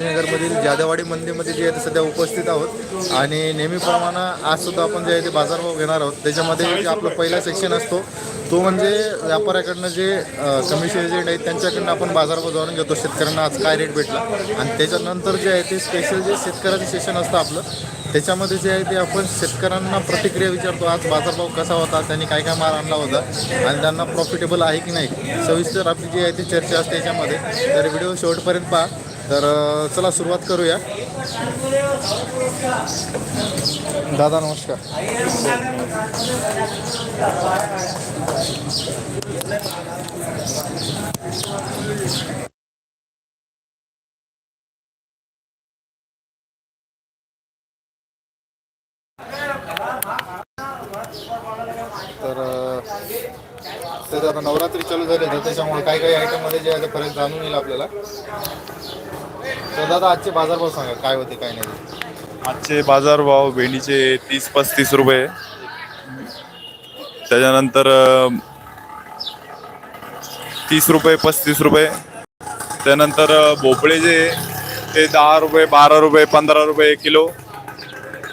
नगरमधील जादेवाडी मंदिरमध्ये जे आहे ते सध्या उपस्थित आहोत. आणि नेहमीप्रमाणे आज सुद्धा आपण जे आहे ते बाजारभाव घेणार आहोत. त्याच्यामध्ये जे आपला पहिला सेक्शन असतो तो म्हणजे व्यापाऱ्याकडनं जे कमिशन एजंट आहेत त्यांच्याकडनं आपण बाजारभाव जाणून घेतो. शेतकऱ्यांना आज काय रेट भेटला. आणि त्याच्यानंतर जे आहे ते स्पेशल जे शेतकऱ्याचं सेशन असतं आपलं त्याच्यामध्ये जे आहे ते आपण शेतकऱ्यांना प्रतिक्रिया विचारतो आज बाजारभाव कसा होता त्यांनी काय काय माल आणला होता आणि त्यांना प्रॉफिटेबल आहे की नाही. सविस्तर आपली जी आहे ती चर्चा असते त्याच्यामध्ये तर व्हिडिओ शेवटपर्यंत पहा. तर चला सुरुवात करूया. दादा नमस्कार. तर आता नवरात्री चालू झाले तर त्याच्यामुळे काही काही आयटममध्ये जे आहे ते फरक जाणून येईल आपल्याला. तर दादा आजचे बाजारभाव सांगा काय होते काय नाही आजचे बाजारभाव भेंडीचे तीस पस्तीस रुपये. त्याच्यानंतर अं, तीस रुपये पस्तीस रुपये. त्यानंतर अं, भोपळेचे ते दहा रुपये बारा रुपये पंधरा रुपये किलो.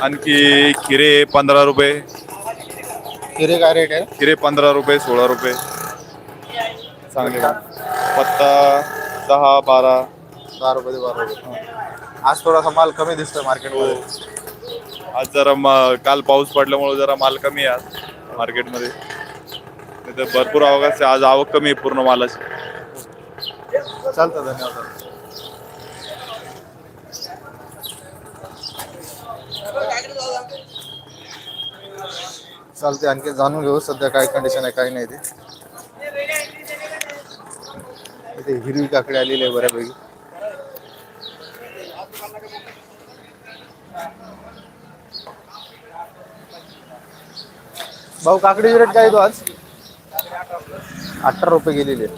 आणखी खिरे पंधरा रुपये. हिरे काय रेट आहे? खिरे पंधरा रुपये सोळा रुपये. चांगले पत्ता दहा बारा. दहा रुपये ते बारा रुपये. आज थोडासा माल कमी दिसतोय मार्केटमध्ये आज जरा म- काल पाऊस पडल्यामुळे जरा माल कमी आहे आज मार्केटमध्ये नाही तर भरपूर आवक असते. आज आवक कमी आहे पूर्ण मालाची. चालतं धन्यवाद. चालते आणखी जाणून घेऊ सध्या काय कंडिशन आहे काय नाही ते. इथे हिरवी काकडी आलेली आहे बऱ्यापैकी. भाऊ काकडी रेट काय तो आज? अठरा रुपये गेलेली आहे.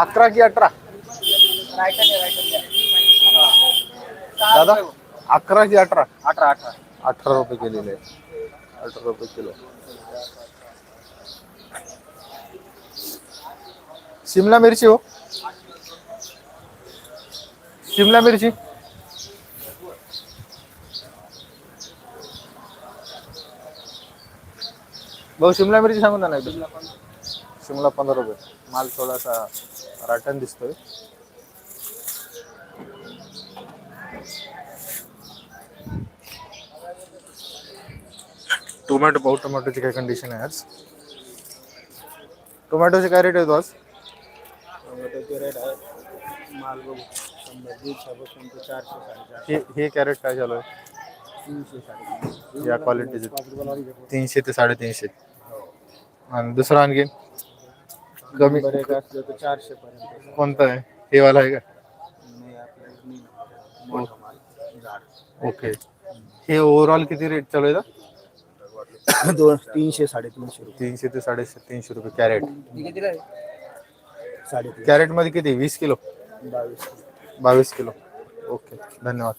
अकरा की अठरा? दादा अकरा की अठरा? अठरा अठरा. अठरा रुपये केलेले आहे. अठरा रुपये किलो. शिमला मिरची हो. शिमला मिरची. भाऊ शिमला मिरची सांगून ना एकदा. शिमला पंधरा रुपये. माल थोडासा राटण दिसतोय. टोमॅटो पाहू टोमॅटोची काय कंडिशन आहे आज टोमॅटोचे काय रेट आहे तो आज टोमॅटोचे रेट आहे माल बघू शंभर ते चारशे साडेचारशे हे हे कॅरेट काय झालं आहे तीनशे साडेतीनशे या क्वालिटीचे तीनशे ते साडेतीनशे आणि दुसरं आणखी? कमी नंबर एक असलं तर चारशे पर्यंत कोणतं आहे हे? वाला आहे का नाही आपल्याकडे नाही। मोठा माल झाड ओके। हे ओव्हरऑल किती रेट चालू आहे का? दोन तीनशे साडेतीनशे रुपये. तीनशे ते साडेशे तीनशे रुपये कॅरेट. साडेतीन कॅरेट? मध्ये किती? वीस किलो? बावीस बावीस किलो. ओके धन्यवाद.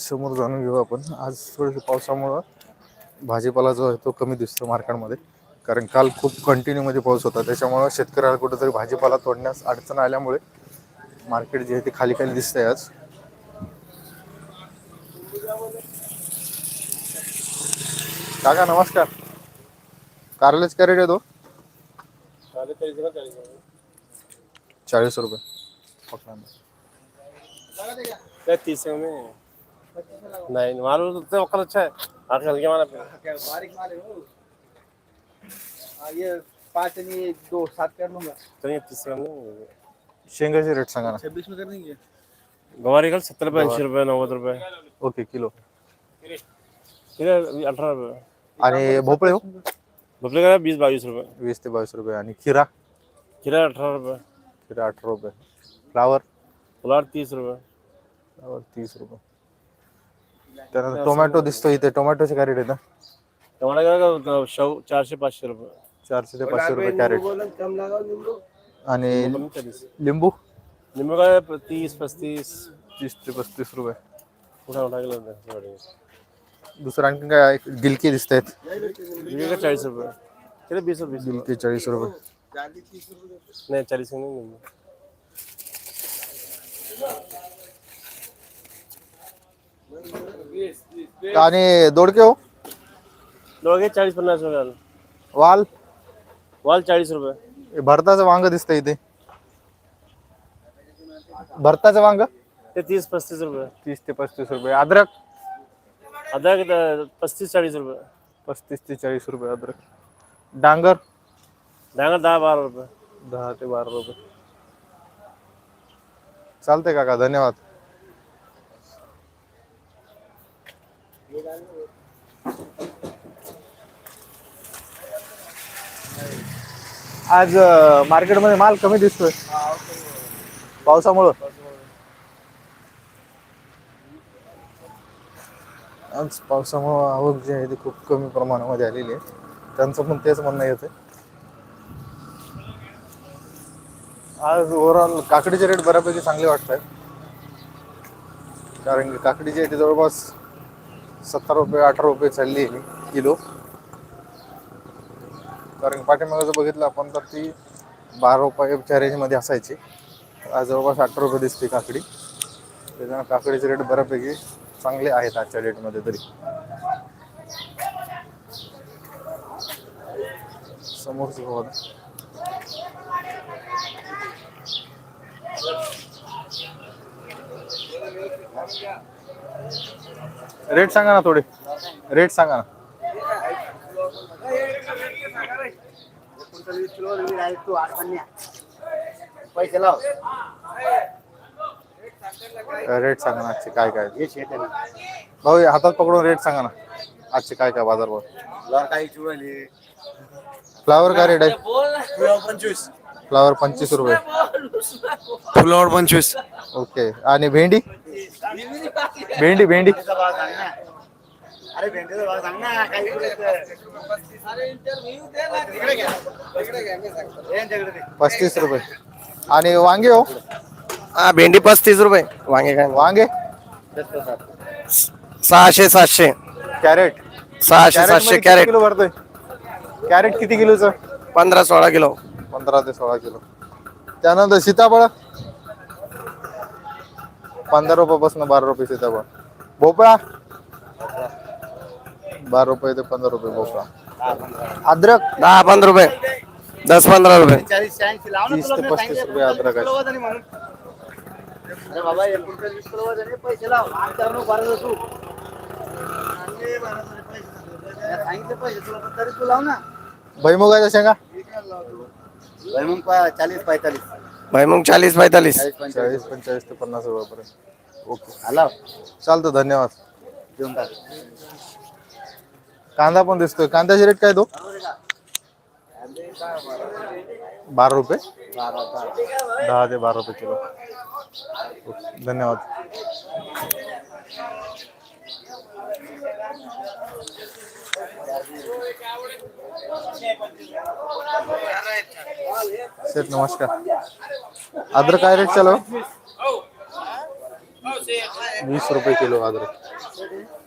समोर जाणून घेऊ आपण. आज थोडंसं पावसामुळं भाजीपाला जो आहे तो कमी दिसतो मार्केटमध्ये. कारण काल खूप कंटिन्यूमध्ये पाऊस होता. त्याच्यामुळं शेतकऱ्याला कुठंतरी भाजीपाला तोडण्यास अडचण आल्यामुळे मार्केट जे आहे ते खाली खाली दिसतंय आज. काका नमस्कार. कारलेच काय रेट येतो चाळीस रुपये. पकडा ना. क्या तीस मालूम तो अच्छा है आजकल के बारीक माल. आहे हा, ये पाच आणि दो सात कर लूंगा तो ये तीस में नहीं शेंगाचे रेट सांगा ना. छब्बीस में कर देंगे गवारी कल सत्तर रुपये ऐंशी रुपये नव्वद रुपये. Okay kilo. किती अठरा रुपये. आणि भोपळे हो? भोपळे का बीस बावीस रुपये. वीस ते बावीस रुपये. आणि खिरा? खिरा अठारह रुपये. खिरा अठरा रुपये. फ्लावर? फुलावर तीस रुपये. फ्लावर तीस रुपये. त्यानंतर टोमॅटो दिसतो इथे. टोमॅटोचे काय रेट आहे ना टमाटर का शव चारशे पाचशे रुपये. चारशे ते पाचशे रुपये कॅरेट. कम निम्बू आणि. लिंबू निंबू का तीस पस्तीस. तीस ते पस्तीस रुपये. उठा उठा के लाते हैं बड़े। दुसरं आणखी काय? गिलकी दिसत आहेत चाळीस रुपये. किती बीस रुपये? गिलकी चाळीस रुपये. नाही चाळीस नहीं आणि दोडके हो? दोघे चाळीस पन्नास रुपये वाल? वाल चाळीस रुपये. हे भरताचं वांग दिसतंय इथे. भरताचं वांग? ते तीस पस्तीस रुपये. तीस ते पस्तीस रुपये. अद्रक? अद्रक द- पस्तीस चाळीस रुपये. पस्तीस ते चाळीस रुपये अद्रक. डांगर? डांगर दहा बारा रुपये. दहा ते बारा रुपये. चालतंय काका धन्यवाद. आज मार्केटमध्ये माल कमी दिसतोय. पावसामुळं. आज पावसामुळं आवक जी आहे ती खूप कमी प्रमाणामध्ये आलेली आहे. त्यांचं पण तेच म्हणणं येतं आज ओव्हरऑल काकडीचे रेट बऱ्यापैकी चांगले वाटत आहेत कारण की काकडीची आहे ती जवळपास सत्तर रुपये अठरा रुपये चालली आहे किलो. कारण की पाठीमागं जर बघितलं आपण तर ती बारा रुपयाच्या रेंजमध्ये असायची. आज जवळपास अठरा रुपये दिसते काकडी. त्याच्यामुळे काकडीचे रेट बऱ्यापैकी चांगले आहेत आजच्या डेटमध्ये तरी. समोरचं बघा. रेट सांगा ना थोडे. रेट सांगा ना. पैसे लाव. रेट सांगा ना आजचे काय काय. भाऊ हे हातात पकडून रेट सांगा ना. आजचे काय काय बाजार भाव काही चुराली फ्लावर काय रेट आहे? पंचवीस. फ्लावर पंचवीस रुपये. फुलावर पंचवीस. ओके आणि भेंडी? भेंडी भेंडी अरे भेंडीचा भाव सांग ना काही पस्तीस रुपये. आणि वांगे हो? हा भेंडी पस्तीस रुपये. वांगे काय? वांगे? सहाशे सातशे. कॅरेट. सहाशे सातशे कॅरेट. किलो भरतोय? कॅरेट किती किलोचं? पंधरा सोळा किलो. पंधरा ते सोळा किलो. त्यानंतर सीताफळ? पंधरा रुपयापासून बारा रुपये सीताफळ. भोपळा? बारा रुपये ते पंधरा रुपये भोपळा अद्रक? दहा पंधरा रुपये. दस पंधरा रुपये. तीस तुला ते मी पस्तीस सांगितलं, रुपये अद्रक आहे. भैमुगाच्या शेंगा भाई मग पा- चाळीस पैतालीस. भाई मग चाळीस पैतालीस. चाळीस पंचेचाळीस. चाळीस पंचेचाळीस ते पन्नास रुपयापर्यंत. ओके. आला. चालतं धन्यवाद. देऊन टाक. कांदा पण दिसतोय. कांद्याचे रेट काय तो? बारा रुपये? दहा ते बारा रुपये किलो. धन्यवाद. सेठ, नमस्कार. अदरक काय रेट चालू वीस रुपये किलो अदरक.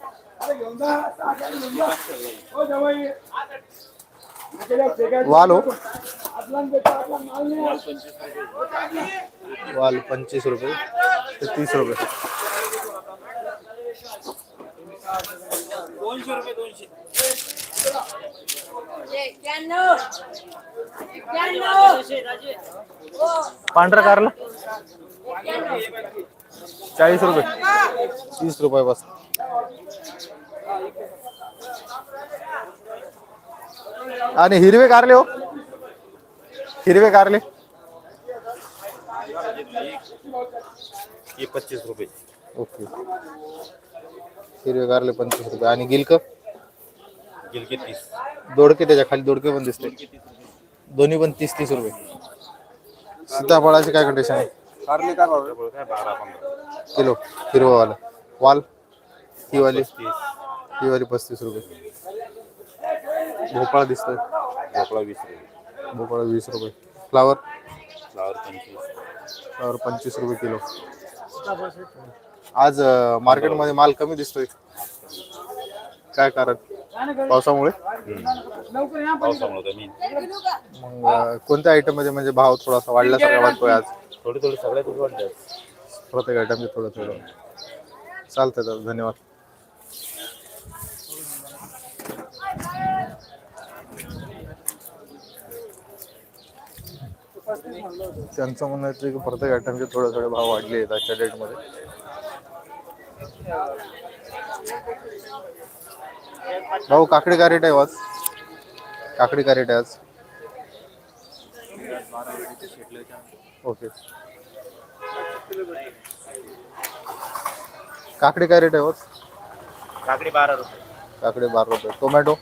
वाल। वाल पंचवीस रुपये। तीस रुपये। पांढरा कारला? चाळीस रुपये. तीस रुपये बस. आणि हिरवे कारले हो. हिरवे कारले. पच्चीस रुपये. ओके. हिरवे कारले पंचवीस रुपये. आणि गिलक? गिलके तीस. दोडके त्याच्याखाली दोडके पण दिसते दोन्ही पण तीस तीस रुपये. सीताफळाची काय कंडिशन आहे? काय किलो. हिरवावाला वाल? ही वाली ही वाली पस्तीस रुपये. भोपळा दिसतोय. भोपळा वीस रुपये. भोपळा वीस रुपये. फ्लावर? फ्लावर पंचवीस. फ्लावर पंचवीस रुपये किलो. आज अं, मार्केटमध्ये माल कमी दिसतोय. काय कारण? पावसामुळे? पावसामुळे कमी. मग अं, कोणत्या आयटममध्ये म्हणजे भाव थोडासा वाढल्यासारखा वाटतोय आज? थोडी थोडी सगळ्यात वाटतं प्रत्येक आयटमचे थोडं थोडं. चालतंय. धन्यवाद. त्यांचं म्हणणं आहे की प्रत्येक आयटमचे थोडे थोडे भाव वाढले आहेत आजच्या डेटमध्ये भाऊ काकडी का रेट आहे आज? काकडी का रेट आहे आज? ओके काकडी काय रेट आहे आज? काकडी बारा रुपये. काकडी बारा रुपये. टोमॅटो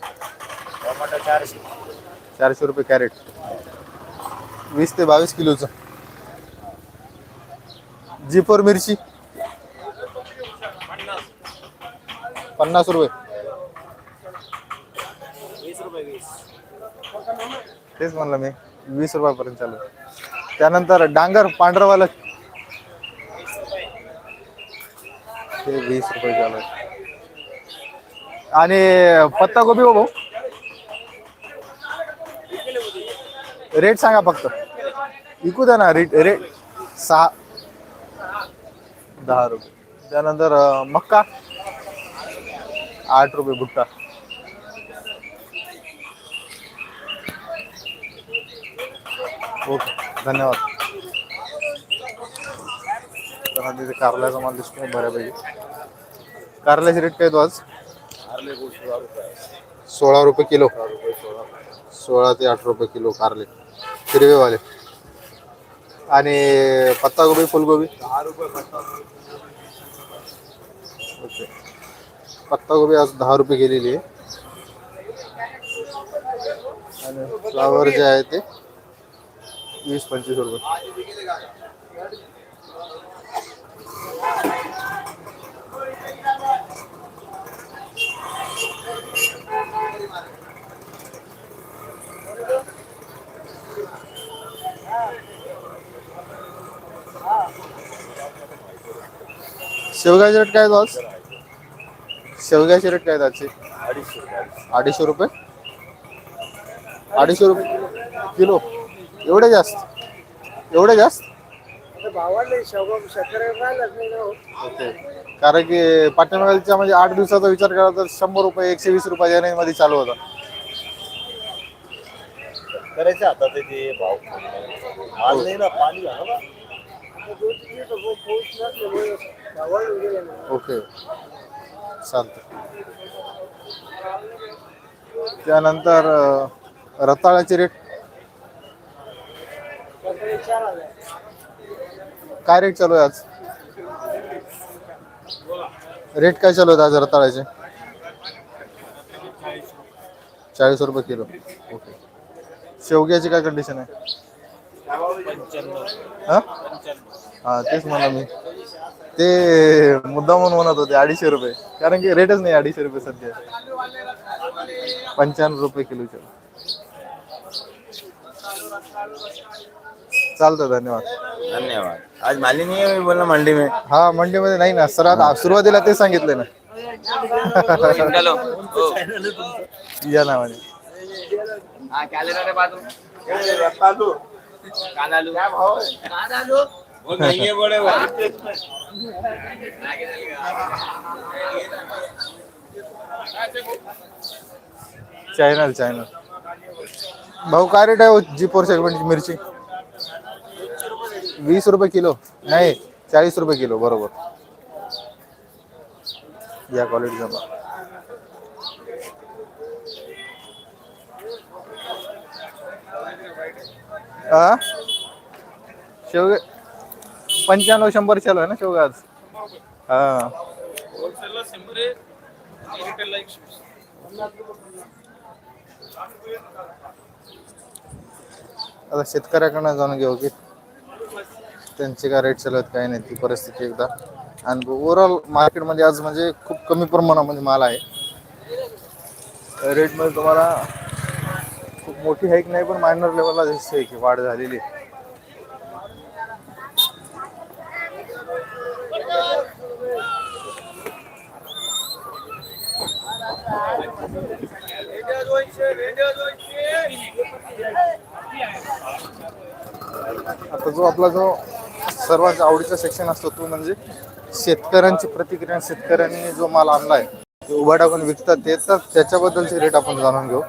टोमॅटो चारशे. चारशे रुपये कॅरेट. वीस ते बावीस किलोचं. जी मिरची. पन्नास रुपये. तेच म्हणलं मी वीस रुपयापर्यंत चालू. त्यानंतर डांगर पांढरवाला. ते वीस रुपये चालू आहे. आणि पत्ता गोबी हो भाऊ. रेट सांगा फक्त. विकू द्या ना रेट रेट सहा. दहा रुपये. त्यानंतर मक्का. आठ रुपये भुट्टा. ओके धन्यवाद. तर हा तिथे कारल्याचा माल दिसतो बऱ्यापैकी. कारल्याचे रेट काय तो आज? सोळा रुपये किलो. सोळा ते आठ रुपये किलो कारले. हिरवेवाले. आणि पत्तागोबी फुलगोबी ओके. पत्तागोबी आज दहा रुपये गेलेली आहे. आणि फ्लावर जे आहे ते वीस पंचवीस रुपये. शेवगाचे रेट काय आज? शेवग्याचे रेट काय आजचे? अडीचशे रुपये. अडीचशे रुपये. किलो. एवढे जास्त. एवढे जास्त? ओके. कारण की पाटणगावच्या म्हणजे आठ दिवसाचा विचार केला तर शंभर रुपये एकशे वीस रुपये या मध्ये चालू होता करायचं आता ते ते भाव. माल नाही ना पाणी झालं ना. ओके. चालतं त्यानंतर रताळ्याचे रेट काय रेट चालू आहे आज? रेट काय चालू आहेत आज रताळ्याचे? चाळीस रुपये किलो. ओके. शेवग्याची काय कंडिशन आहे? हा? हा तेच म्हणा मी. ते मुद्दा म्हणून म्हणत होते अडीचशे रुपये. कारण की रेटच नाही अडीचशे रुपये सध्या. पंच्याण्णव रुपये किलोचे. चालतं धन्यवाद. धन्यवाद. आज माली नहीं है बोलना मंडी में हा मंडीमध्ये नाही ना. सर आता सुरुवातीला ते सांगितले ना. या नावाने चॅनल चॅनल भाऊ काय रेट आहे हो जी फोर सेगमेंटची मिरची? वीस रुपये किलो. नाही चाळीस रुपये किलो बरोबर. या क्वालिटी जमा शेवगे पंच्याण्णव शंभर चालू आहे ना शेवगा आज. हा. आता शेतकऱ्याकडनं जाणून घेऊ की त्यांचे काय रेट चालू आहेत काय नाही ती परिस्थिती एकदा. आणि ओव्हरऑल मार्केटमध्ये आज म्हणजे खूप कमी प्रमाणामध्ये माल आहे. रेटमध्ये तुम्हाला खूप मोठी हाईक नाही पण मायनर लेवलला दिसते की वाढ झालेली आहे. आता जो आपला जो सर्वात आवडीचा सेक्शन असतो तो म्हणजे शेतकऱ्यांची प्रतिक्रिया शेतकऱ्यांनी जो माल आणलाय तो उभा टाकून विकतात ते तर त्याच्याबद्दलचे रेट आपण जाणून घेऊ.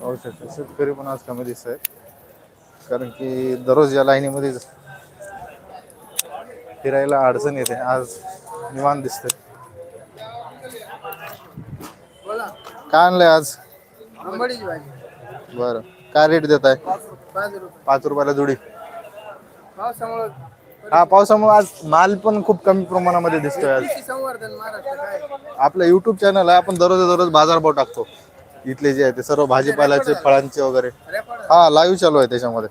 पाहू शकतो शेतकरी पण आज कमी दिसत आहेत. कारण की दररोज या लाईनीमध्ये फिरायला अडचण येते. आज निवांत दिसते काय आणलंय आज? बरं. काय रेट देत आहे पाच रुपये. पाच रुपयाला जुडी. पावसामुळं हा पावसामुळे आज माल पण खूप कमी प्रमाणामध्ये दिसतोय आज. आपलं युट्यूब चॅनल आहे. आपण दररोज दररोज बाजारभाव टाकतो. इथले जे आहे ते सर्व भाजीपाल्याचे फळांचे वगैरे. हा लाईव्ह चालू आहे त्याच्यामध्ये.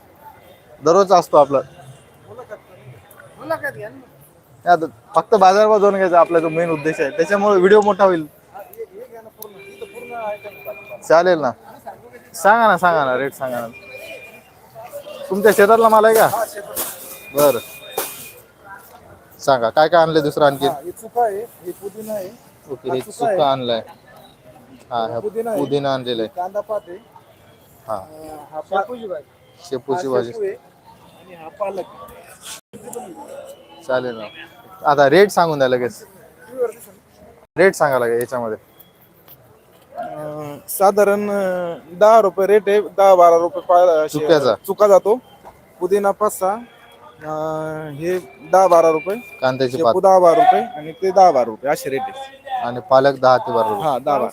दररोज असतो आपला. हे फक्त बाजारभाव जाऊन घ्यायचा आपला जो मेन उद्देश आहे. त्याच्यामुळे व्हिडिओ मोठा होईल. चालेल ना. सांगा ना सांगा ना. रेट सांगा ना. तुमच्या शेतातला माल आहे का? बर. सांगा काय काय आणलंय दुसरं आणखी चुका आहे. हे पुदिना आहे. ओके हे सुका आणलाय. हा हा पुदिना आहे. पुदिना आणलेला आहे. कांदा पात आहे. हा. अं, हा शेपूची भाजी शेपूची हा भाजी. शेपू आहे. आणि हा पालक चालेल ना. आता रेट सांगून द्या लगेच. रेट सांगा लागेल याच्यामध्ये. अं, साधारण अं, दहा रुपये रेट आहे. दहा बारा रुपये पा- शे- चुक्याचा? चुका जातो. पुदिना पाच सहा. अं, हे दहा बारा रुपये कांद्याची शेपू पात. दहा बारा रुपये आणि ते दहा बारा रुपये असे रेट आहे आणि पालक दहा ते बारा रुपये. हा दहा बारा.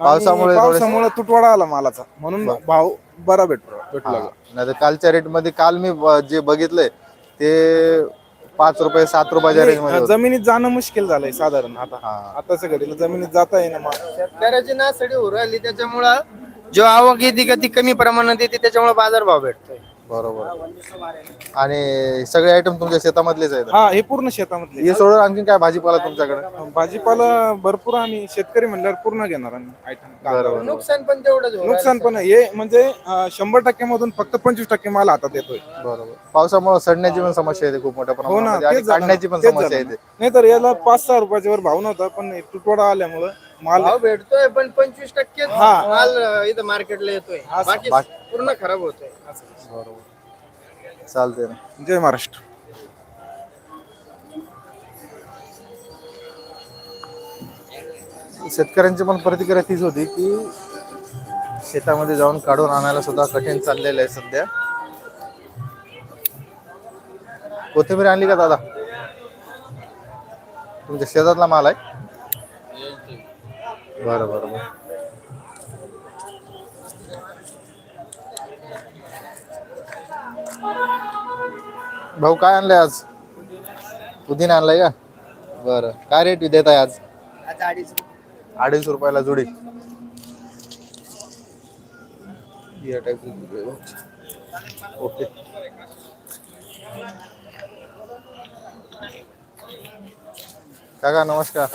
पावसामुळे आणि थोडेसे- पावसामुळे तुटवडा आला मालाचा. म्हणून भाव बरा भेटतो भेटू लागला नाही तर कालच्या रेटमध्ये काल मी ब- जे बघितलंय ते पाच रुपये सात रुपयाच्या रेंजमध्ये होतं. जमिनीत जाणं मुश्किल झालंय साधारण आता. हा. आताच्या घडीला जमिनीत जाता येईना माल. शेतकऱ्याची नासडी होऊ राहिली त्याच्यामुळं जो आवक येते का ती कमी प्रमाणात येते त्याच्यामुळे बाजारभाव भेटतोय. बरोबर. आणि सगळे आयटम तुमच्या शेतामधलेच आहेत हा हे पूर्ण शेतामधले. हे सोडून आणखी काय भाजीपाला तुमच्याकडे? भाजीपाला भरपूर आणि शेतकरी म्हणल्यावर पूर्ण घेणार आयटम बरोबर नुकसान पण तेवढंच नुकसान पण आहे. हे म्हणजे अं, शंभर टक्क्यामधून फक्त पंचवीस टक्के माल हातात येतोय. बरोबर. पावसामुळे सडण्याची पण समस्या येते खूप मोठ्या हो ना प्रमाणामध्ये आणि तेच झालं काढण्याची पण तेच समस्या झालं. येते. नाही तर याला पाच सहा रुपयाच्या वर भाव नव्हता पण हे तुटवडा आल्यामुळं माल भाव भेटतोय पण पंचवीस टक्के हा. माल अं, इथं मार्केटला येतोय. बाकी बाकी- पूर्ण खराब होतोय. बरोबर. चालते ना. जय महाराष्ट्र. शेतकऱ्यांची पण प्रतिक्रिया तीच होती की शेतामध्ये जाऊन काढून आणायला सुद्धा कठीण चाललेलं आहे सध्या. कोथिंबीर आणली का दादा? तुमच्या शेतातला माल आहे? बरं बरं बरं. भाऊ काय आणलंय आज? पुदिना आणलाय का? बरं. काय रेट देत आहे आज? अडीच रुपयाला जोडी. या. ओके. काका नमस्कार.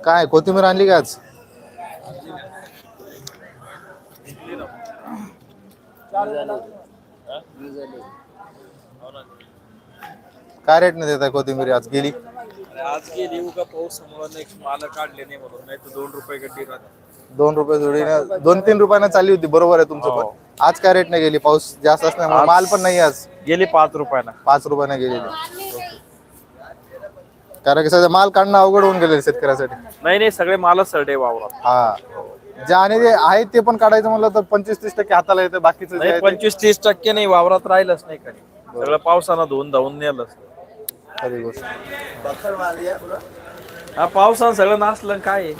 काय कोथिंबीर आणली का आज? काय रेटने देत आहे कोथिंबीर? आज गेली? आज गेली उगा नाही माल काढले नाही म्हणून. नाही तर दोन रुपये गड्डी राहतात दोन रुपये जोडीने दोन तीन रुपयानं चालली होती बरोबर आहे तुमचं पण. आज काय रेटने गेली? पाऊस जास्त असल्यामुळे माल पण नाही आज. गेली पाच रुपयाला पाच रुपयाने गेलेली कारण की सध्या माल काढणं अवघड होऊन गेले शेतकऱ्यासाठी. नाही नाही सगळे मालच सरडे वावरात. हा. जे आणि जे आहे ते पण काढायचं म्हणलं तर पंचवीस तीस टक्के हाताला येते बाकीचं जे नाही आहे ते पंचवीस तीस टक्के नाही वावरात राहिलंच नाही काही सगळं पावसानं धुवून धावून नेलं खरी गोष्ट. हा पावसानं सगळं नासलं काय आहे?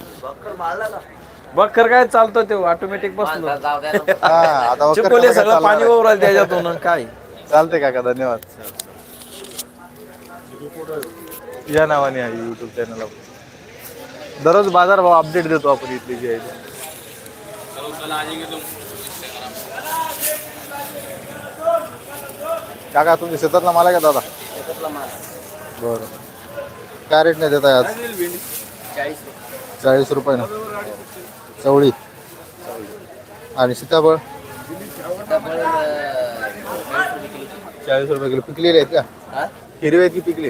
बक्कर काय चालतं ते ऑटोमॅटिक बसलो. हा आता वखर चिपले कसं काय सगळं पाणी चालणार? वावराल त्याच्यातून आणि काय? चालते काका धन्यवाद. या नावाने आहे युट्यूब चॅनल दररोज बाजार भाव अपडेट देतो आपण इथली जी आहे ती. काका तुमच्या शेतातला माल आहे का दादा? बरं. काय रेट नाही देत आहे आज? चाळीस रुपये. ना. चवळी. आणि सीताफळ? चाळीस रुपये किलो. पिकलेले आहेत का? हिरवे आहेत की पिकले?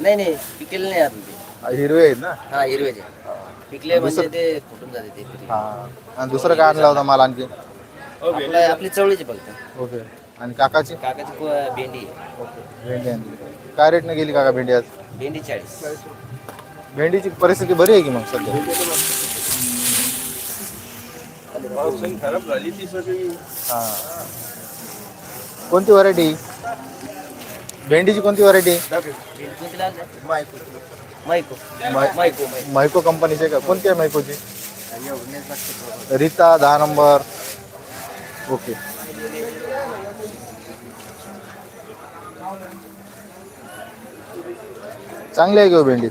नाही नाही पिकेल नाही हिरवे आहेत ना. हा हिरवेचे पिकले म्हणजे ते फुटून जाते ते हा. आणि दुसरं काय आणला होता माल आणखी? आपलं- आपली चवळीची फक्त. ओके. आणि काकाची? काकाची को- भेंडी. आहे. भेंडी आणली. काय रेटने गेली काका भेंडी आज? भेंडी चाळीस. भेंडीची परिस्थिती बरी आहे की मग सध्या? खराब झाली ती सगळी. हा. कोणती व्हरायटी भेंडीची कोणती व्हरायटी भेंडी कोणती लागली? मायको. मायको मायको. कंपनीची का? कोणती आहे मायकोची? रीता दहा नंबर. ओके. चांगली आहे घेऊ भेंडी?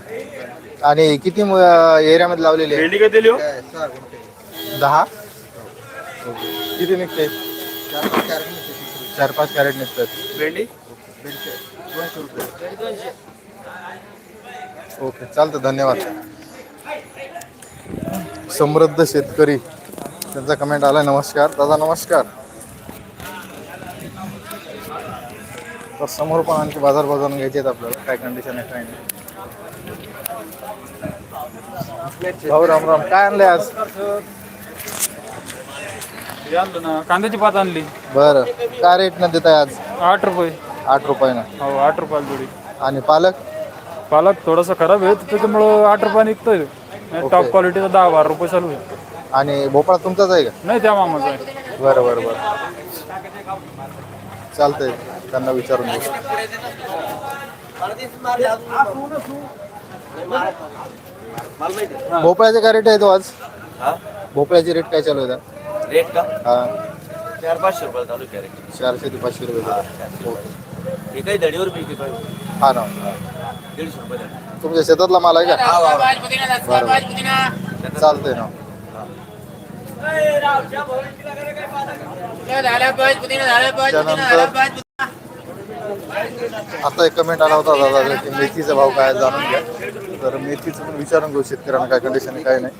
आणि किती म- एरियामध्ये लावलेली आहे? भेंडी हो दहा. किती निघते? चार पाच कॅरेट निघतात. भेंडी? ओके चालतं धन्यवाद. समृद्ध शेतकरी. त्यांचा कमेंट आला नमस्कार. दादा नमस्कार. तर समोर पण आणखी बाजार बाजारून घ्यायचे आहेत आपल्याला. काय कंडिशन आहे काय नाही. भाऊ राम राम. काय आणलंय आज? आणलं ना कांद्याची पात आणली. बरं. काय रेट न देत आहे आज? आठ रुपये. आठ रुपयानं हो आठ रुपयाला जोडी. आणि पालक? पालक थोडासा खराब आहे तर त्याच्यामुळं आठ रुपये निघतोय. टॉप क्वालिटीचा दहा बारा रुपये चालू आहे. आणि भोपळा तुमचाच आहे का? नाही त्या मामाचा आहे. बरं बरं बरं. चालतंय. त्यांना विचारून घेऊ भोपळ्याचे काय रेट आहे तो आज? भोपळ्याची रेट काय चालू आहे रेट का? हा. चार पाचशे रुपये चालू कॅरेट चारशे ते पाचशे रुपये ओके. हे काही दडीवर पिकते पाहिजे. हा ना. दीडशे रुपये दडी तुमच्या शेतातला माल आहे का? चालतंय ना. आता एक कमेंट आला होता दादा की मेथीचा भाव काय आहे जाणून घ्या. तर मेथीचं पण विचारून घेऊ शेतकऱ्यांना काय कंडिशन आहे काय नाही.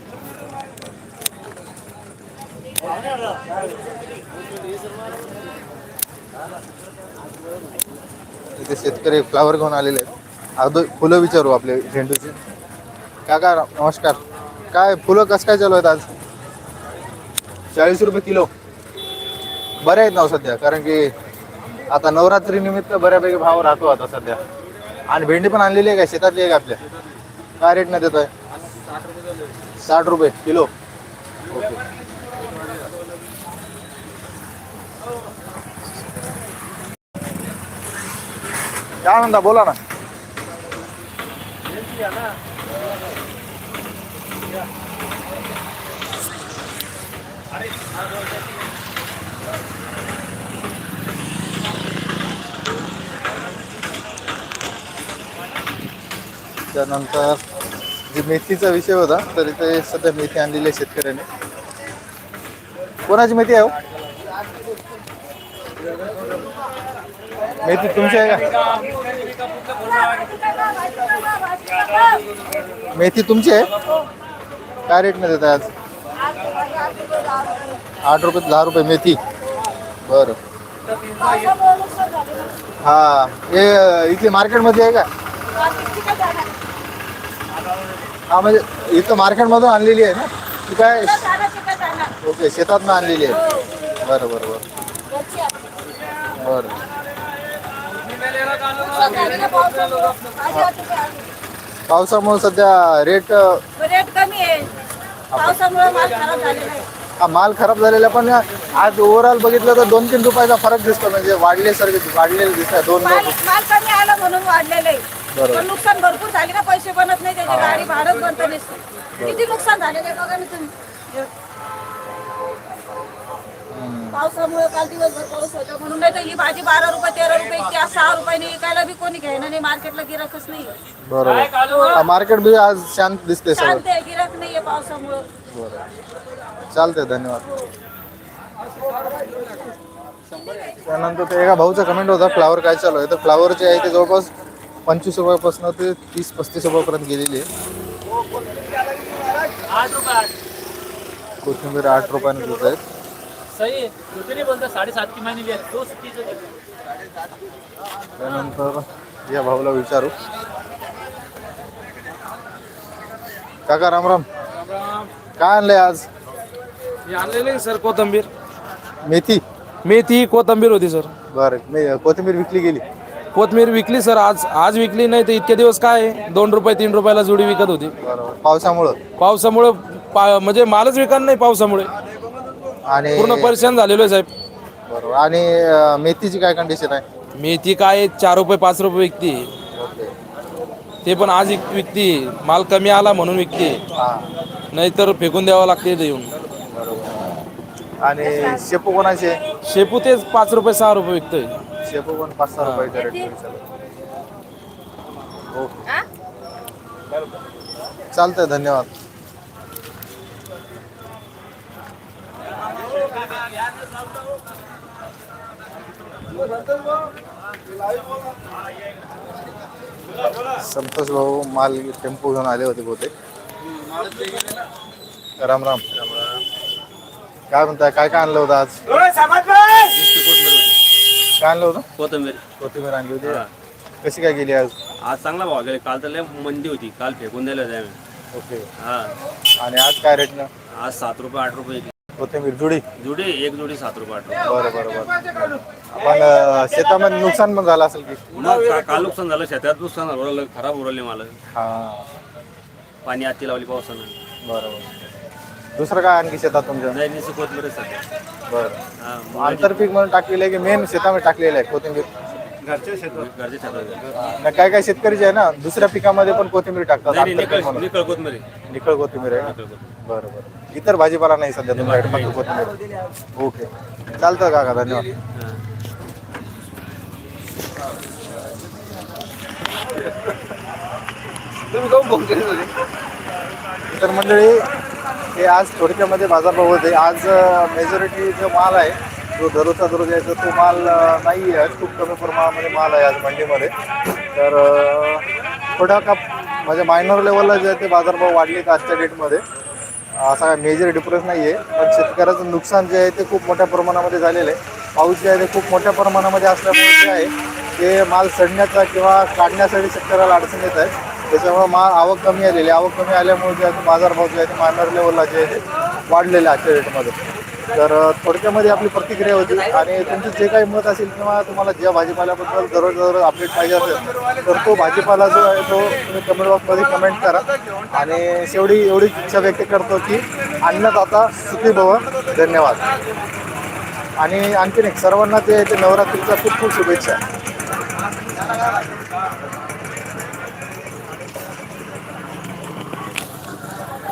इथे शेतकरी फ्लावर घेऊन आलेले आहेत. अगदी फुलं विचारू आपले झेंडूची. काका नमस्कार. काय फुलं कसं काय चालू आहेत आज? चाळीस रुपये किलो. बरे आहेत ना हो सध्या? कारण की आता नवरात्री निमित्त बऱ्यापैकी भाव राहतो आता सध्या. आणि भेंडी पण आणलेली आहे का? शेतातली आहे का आपल्या? काय रेट न देतोय? साठ रुपये किलो. ओके. काय म्हणता बोला ना. त्यानंतर जे मेथीचा विषय होता तर इथे सध्या मेथी आणलेली आहे शेतकऱ्याने. कोणाची मेथी आहे हो? मेथी तुमची आहे का मेथी तुमची? आहे काय रेटने देत आज? आठ रुपये दहा रुपये मेथी बरं. हा हे इथे मार्केटमध्ये आहे का? हा म्हणजे इथं मार्केटमधून आणलेली आहे ना? ती काय? ओके शेतातनं आणलेली आहे. बरं बरं बरं. बरं. पावसामुळे सध्या रेट रेट कमी आहे. पावसामुळे माल खराब झालेला आहे. हा माल खराब झालेला पण आज ओव्हरऑल बघितलं तर दोन तीन रुपयाचा फरक दिसतो. म्हणजे वाढल्यासारखे वाढलेले दिसत आहे दोन माल माल कमी आला म्हणून वाढलेलं आहे. बरोबर. पण नुकसान भरपूर झाले ना पैसे बनत नाही त्याची गाडी भाडं बनत नसतं किती नुकसान झालेलं आहे बघा ना तुम्ही. पावसामुळे काल दिवसभर पाऊस होता. म्हणून नाही तर ही भाजी बारा रुपये तेरा रुपये इतकी आज सहा रुपयाने विकायला बी कोणी घ्यायला नाही. मार्केटला गिराकच नाही बरोबर. मार्केट बी आज शांत दिसते सगळं. शांत आहे गिराक नाहीये पावसामुळं. चालतंय धन्यवाद. त्यानंतर ते एका भाऊचा कमेंट होता फ्लावर काय चालू आहे? तर फ्लावरचे आहे ते जवळपास पंचवीस रुपयापासून ते तीस पस्तीस रुपयापर्यंत गेलेली आहे. कोथिंबीर आठ रुपयाने देत आहेत. सही बोलता की त्यानंतर या भाऊला विचारू. काका रामराम काय आणलंय आज? आणलेले सर कोथंबीर. मेथी. मेथी कोथंबीर होती सर. बरं मे कोथिंबीर विकली गेली. कोथमीर विकली सर आज आज विकली नाही तर इतके दिवस काय आहे? दोन रुपये तीन रुपयाला जुडी विकत होती. बरोबर पावसामुळं. पावसामुळे पा म्हणजे मालच विकत नाही पावसामुळे. आणि पूर्ण परेशान झालेलो आहे साहेब. बरोबर. आणि अं, मेथीची काय कंडिशन आहे? मेथी काय आहे? चार रुपये पाच रुपये विकती. ओके. ते पण आज विक- विकती. माल कमी आला म्हणून विकते. हां. नाहीतर फेकून द्यावं लागते येऊन. आणि शेपू कोणाचे? शेपू तेच पाच रुपये सहा रुपये विकतोय. शेपू पण पाच सहा रुपयाच्या रेट चालतंय धन्यवाद. संतोष भाऊ माल टेम्पो घेऊन आले होते बहुतेक. राम राम. काय म्हणताय काय काय आणलं होतं आज? काय आणलं होतं? कोथंबीर. कोथिंबीर आणली होती. कशी काय गेली आज? आज चांगला भाव गेला. काल तर लय मंदी होती. काल फेकून दिलं होतं आम्ही ओके. हा. आणि आज काय रेटनं आज सात रुपये आठ रुपये. कोथिंबीर जुडी. जुडी एक जुडी सात रुपये आठ रुपये बरं बरं बरं. आपण अं, शेतामध्ये नुकसान पण झालं असेल की? काल नुकसान झालं शेतात नुकसान झालं उरलं खराब उरले मला हा. पाणी आती लावली पावसानं बरोबर दुसरं काय आणखी शेतात तुमच्या नाही कोथंबीर सध्या. बरं. हा आंतरपीक म्हणून टाकलेलं आहे की मेन शेतामध्ये टाकलेलं आहे कोथिंबीर? घरच्या शेतात. ना काय काय शेतकरी जे आहे ना दुसऱ्या पिकामध्ये पण कोथिंबीर टाकतात नाही आंतरपीक निकळ म्हणून. निकळ कोथिंबीर आहे. ना? बरं बरं. इतर भाजीपाला नाही सध्या तुमच्याकडे फक्त कोथिंबीर. ओके. चालतं काका धन्यवाद. तर? मंडळी हे आज थोडक्यामध्ये बाजारभाव होते. आज मेजॉरिटी जो माल आहे जो दररोजचा दररोज यायचा तो माल नाही आहे खूप कमी प्रमाणामध्ये माल आहे आज मंडीमध्ये. तर थोडा का म्हणजे मायनर लेवलला जे आहे ते बाजारभाव वाढले आजच्या डेटमध्ये असा काय मेजर डिफरन्स नाही आहे पण शेतकऱ्याचं नुकसान जे आहे ते खूप मोठ्या प्रमाणामध्ये झालेलं आहे. पाऊस जे आहे ते खूप मोठ्या प्रमाणामध्ये असल्यामुळे जे आहे. ते माल सडण्याचा किंवा काढण्यासाठी शेतकऱ्याला अडचण येत आहे. त्याच्यामुळे माल आवक कमी आलेली आहे. आवक कमी आल्यामुळे जे आहे ते बाजारभाव जे आहे ते मायनर लेवलला जे आहे ते वाढलेले आहे आजच्या रेटमध्ये तर थोडक्यामध्ये आपली प्रतिक्रिया होती आणि तुमचं जे काही मत असेल किंवा तुम्हाला ज्या भाजीपाल्याबद्दल दररोज दररोज अपडेट पाहिजे असेल तर तो भाजीपाला जो आहे तो तुम्ही कमेंट बॉक्समध्ये कमेंट करा. आणि शेवटी एवढी इच्छा व्यक्त करतो की अन्नदाता सुखी भव. धन्यवाद. आणि आणखीन एक सर्वांना जे आहे ते नवरात्रीच्या खूप खूप शुभेच्छा.